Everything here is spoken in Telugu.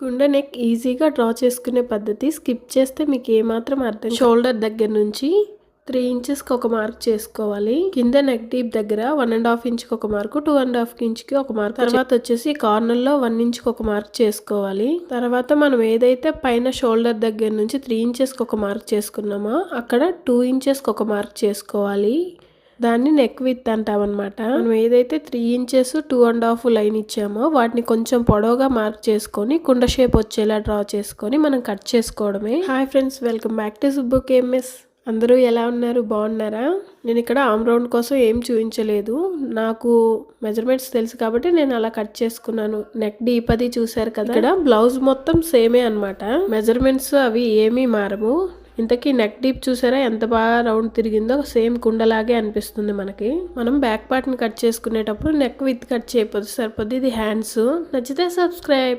కుండ నెక్ ఈజీగా డ్రా చేసుకునే పద్ధతి స్కిప్ చేస్తే మీకు ఏమాత్రం అర్థం షోల్డర్ దగ్గర నుంచి త్రీ ఇంచెస్కి ఒక మార్క్ చేసుకోవాలి. కింద నెక్ డీప్ దగ్గర వన్ అండ్ హాఫ్ ఇంచ్కి ఒక మార్క్ టూ అండ్ హాఫ్ ఇంచ్కి ఒక మార్క్ తర్వాత వచ్చేసి కార్నర్లో వన్ ఇంచ్కి ఒక మార్క్ చేసుకోవాలి. తర్వాత మనం ఏదైతే పైన షోల్డర్ దగ్గర నుంచి త్రీ ఇంచెస్కి ఒక మార్క్ చేసుకున్నామో అక్కడ టూ ఇంచెస్కి ఒక మార్క్ చేసుకోవాలి. దాన్ని నెక్ విత్ అంటామన్నమాట. మనం ఏదైతే three inches two and half line ఇచ్చామో వాటిని కొంచెం పొడవుగా మార్క్ చేసుకొని కుండ షేప్ వచ్చేలా డ్రా చేసుకొని మనం కట్ చేసుకోవడమే. Hi friends welcome back to Subbuk MS అందరూ ఎలా ఉన్నారు? బాగున్నారా? నేను ఇక్కడ ఆమ్ రౌండ్ కోసం ఏం చూపించలేదు. నాకు మెజర్మెంట్స్ తెలుసు కాబట్టి నేను అలా కట్ చేసుకున్నాను. నెక్ డీప్ అది చూసారు కదా? ఇక్కడ బ్లౌజ్ మొత్తం సేమే అన్నమాట. మెజర్మెంట్స్ అవి ఏమీ మారము ఇంతకీ నెక్ డీప్ చూసారా? ఎంత బాగా రౌండ్ తిరిగిందో సేమ్ కుండలాగే అనిపిస్తుంది మనకి. మనం బ్యాక్ పార్ట్ని కట్ చేసుకునేటప్పుడు నెక్ విత్ కట్ చేయకపోతే సరిపోద్ది. ఇది హ్యాండ్స్ నచ్చితే సబ్స్క్రైబ్